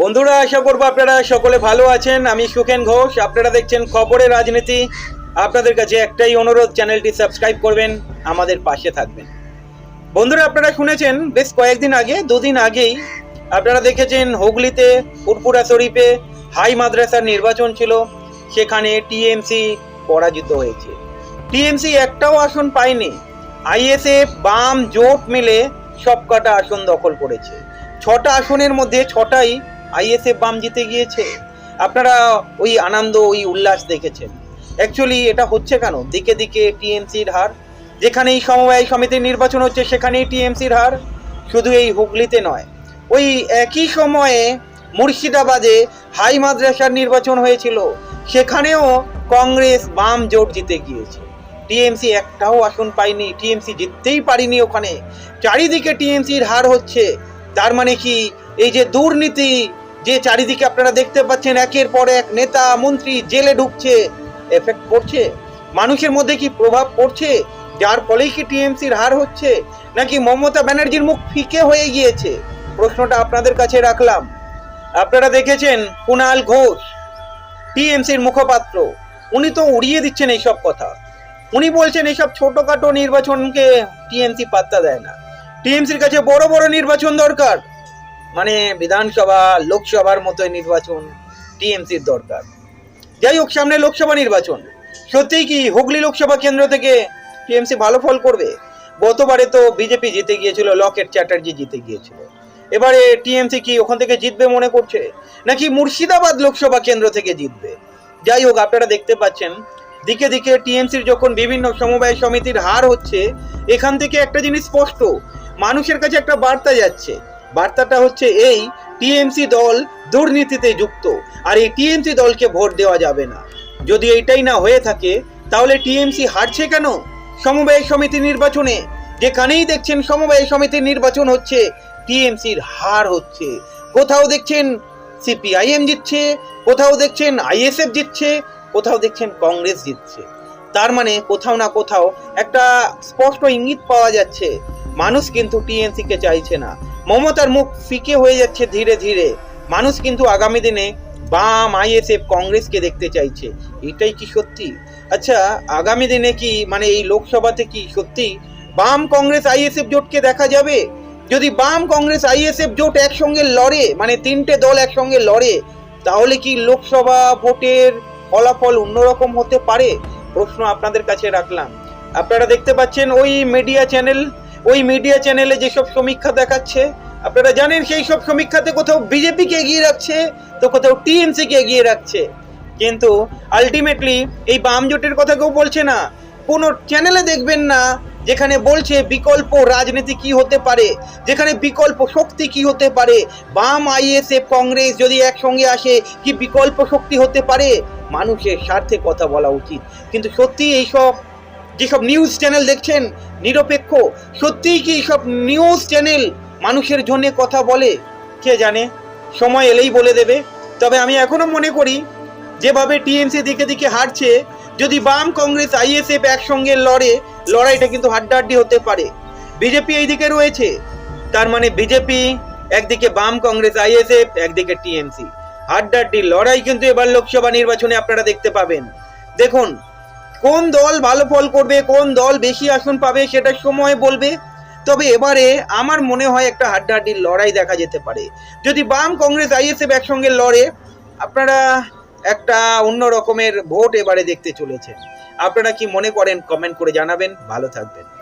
বন্ধুরা, আশা করব আপনারা সকলে ভালো আছেন। আমি সুখেন ঘোষ। আপনারা দেখছেন খবরের রাজনীতি। আপনাদের কাছে একটাই অনুরোধ, চ্যানেলটি সাবস্ক্রাইব করবেন, আমাদের পাশে থাকবেন। বন্ধুরা, আপনারা শুনেছেন, বেশ কয়েকদিন আগে, দুদিন আগেই আপনারা দেখেছেন, হুগলিতে ফুরপুরা শরীফে হাই মাদ্রাসার নির্বাচন ছিল। সেখানে টিএমসি পরাজিত হয়েছে। টিএমসি একটাও আসন পায়নি। আইএসএফ, বাম, জোট মিলে সবকটা আসন দখল করেছে। ছটা আসনের মধ্যে ছটাই আইএসএফ বাম জিতে গিয়েছে। আপনারা ওই আনন্দ, ওই উল্লাস দেখেছেন। অ্যাকচুয়ালি এটা হচ্ছে কেন? দিকে দিকে টিএমসির হার, যেখানেই সমবায় সমিতির নির্বাচন হচ্ছে, সেখানেই টিএমসির হার শুধু এই হুগলিতে নয়। ওই একই সময়ে মুর্শিদাবাদে হাই মাদ্রাসার নির্বাচন হয়েছিল। সেখানেও কংগ্রেস বাম জোট জিতে গিয়েছে। টিএমসি একটাও আসন পায়নি, টিএমসি জিততেই পারিনি ওখানে। চারিদিকে টিএমসির হার হচ্ছে। তার মানে কি? এই যে দুর্নীতি যে চারিদিকে আপনারা দেখতে পাচ্ছেন, একের পর এক নেতা, মন্ত্রী জেলে ঢুকছে এফেক্ট পড়ছে মানুষের মধ্যে কি প্রভাব পড়ছে? যার ফলেই কি টিএমসির হার হচ্ছে? নাকি মমতা ব্যানার্জির মুখ ফিকে হয়ে গিয়েছে? প্রশ্নটা আপনাদের কাছে রাখলাম। আপনারা দেখেছেন কুণাল ঘোষ, টিএমসির মুখপাত্র। উনি তো উড়িয়ে দিচ্ছেন এইসব কথা। উনি বলছেন এইসব ছোটখাটো নির্বাচনকে টিএমসি পাত্তা দেয় না। টিএমসির কাছে বড় বড় নির্বাচন দরকার। মানে বিধানসভা, লোকসভার মতো নির্বাচন টিএমসির দরকার। যাই হোক, সামনে লোকসভা নির্বাচন। সত্যিই কি হুগলি লোকসভা কেন্দ্র থেকে টিএমসি ভালো ফল করবে? গতবারে তো বিজেপি জিতে গিয়েছিল লকেট চ্যাটার্জি জিতে গিয়েছিল। এবারে টিএমসি কি ওখান থেকে জিতবে মনে করছে? নাকি মুর্শিদাবাদ লোকসভা কেন্দ্র থেকে জিতবে? যাই হোক, আপনারা দেখতে পাচ্ছেন, দিকে দিকে টিএমসির যখন বিভিন্ন সমবায় সমিতির হার হচ্ছে, এখান থেকে একটা জিনিস স্পষ্ট মানুষের কাছে একটা বার্তা যাচ্ছে। বার্তাটা হচ্ছে এই, টিএমসি দল দুর্নীতিতে যুক্ত, আর এই টিএমসি দলকে ভোট দেওয়া যাবে না। যদি এইটাই না হয়ে থাকে, তাহলে টিএমসি হারছে কেন? সমবায় সমিতি নির্বাচনে, যেখানেই দেখছেন সমবায় সমিতির নির্বাচন হচ্ছে, টিএমসির হার হচ্ছে। কোথাও দেখছেন সিপিআইএম জিতছে, কোথাও দেখছেন আইএসএফ জিতছে, কোথাও দেখছেন কংগ্রেস জিতছে। তার মানে কোথাও না কোথাও একটা স্পষ্ট ইঙ্গিত পাওয়া যাচ্ছে মানুষ কিন্তু টিএমসি কে চাইছে না। মমতার মুখ ফিকে হয়ে যাচ্ছে ধীরে ধীরে। মানুষ কিন্তু আগামী দিনে বাম আইএসএফ কংগ্রেসকে দেখতে চাইছে। এটাই কি সত্যি? আচ্ছা আগামী দিনে কি মানে এই লোকসভাতে কি সত্যি বাম কংগ্রেস আইএসএফ জোটকে দেখা যাবে? যদি বাম কংগ্রেস আইএসএফ জোট একসঙ্গে লড়ে মানে তিনটে দল একসঙ্গে লড়ে, তাহলে কি লোকসভা ভোটের ফলাফল অন্যরকম হতে পারে? প্রশ্ন আপনাদের কাছে রাখলাম। আপনারা দেখতে পাচ্ছেন ওই মিডিয়া চ্যানেল ওই মিডিয়া চ্যানেলে যেসব সমীক্ষা দেখাচ্ছে, আপনারা জানেন সেই সব সমীক্ষাতে কোথাও বিজেপিকে এগিয়ে রাখছে, তো কোথাও টিএমসিকে এগিয়ে রাখছে। কিন্তু আলটিমেটলি এই বাম জোটের কথা কেউ বলছে না। কোনো চ্যানেলে দেখবেন না যেখানে বলছে বিকল্প রাজনীতি কি হতে পারে, যেখানে বিকল্প শক্তি কি হতে পারে। বাম আইএসএফ কংগ্রেস যদি একসঙ্গে আসে, কি বিকল্প শক্তি হতে পারে? মানুষের স্বার্থে কথা বলা উচিত। কিন্তু সত্যি এইসব যেসব নিউজ চ্যানেল দেখছেন, নিরপেক্ষ, সত্যিই কি সব নিউজ চ্যানেল মানুষের জন্য কথা বলে? কে জানে? সময় এলেই বলে দেবে। তবে আমি এখনও মনে করি, যেভাবে টিএমসি দিকে দিকে হারছে যদি বাম কংগ্রেস আইএসএফ একসঙ্গে লড়ে, লড়াইটা কিন্তু হাড্ডাহাড্ডি হতে পারে। বিজেপি এইদিকে রয়েছে। তার মানে বিজেপি একদিকে বাম কংগ্রেস আইএসএফ একদিকে টিএমসি হাড্ডাহাড্ডি লড়াই কিন্তু এবার লোকসভা নির্বাচনে আপনারা দেখতে পাবেন। দেখুন কোন দল ভালো ফল করবে, কোন দল বেশি আসন পাবে সেটা সময় বলবে। তবে এবারে আমার মনে হয় একটা হাড্ডাহাড্ডির লড়াই দেখা যেতে পারে। যদি বাম কংগ্রেস আইএসএফ একসঙ্গে লড়ে, আপনারা একটা অন্য রকমের ভোট এবারে দেখতে চলেছেন। আপনারা কি মনে করেন, কমেন্ট করে জানাবেন। ভালো থাকবেন।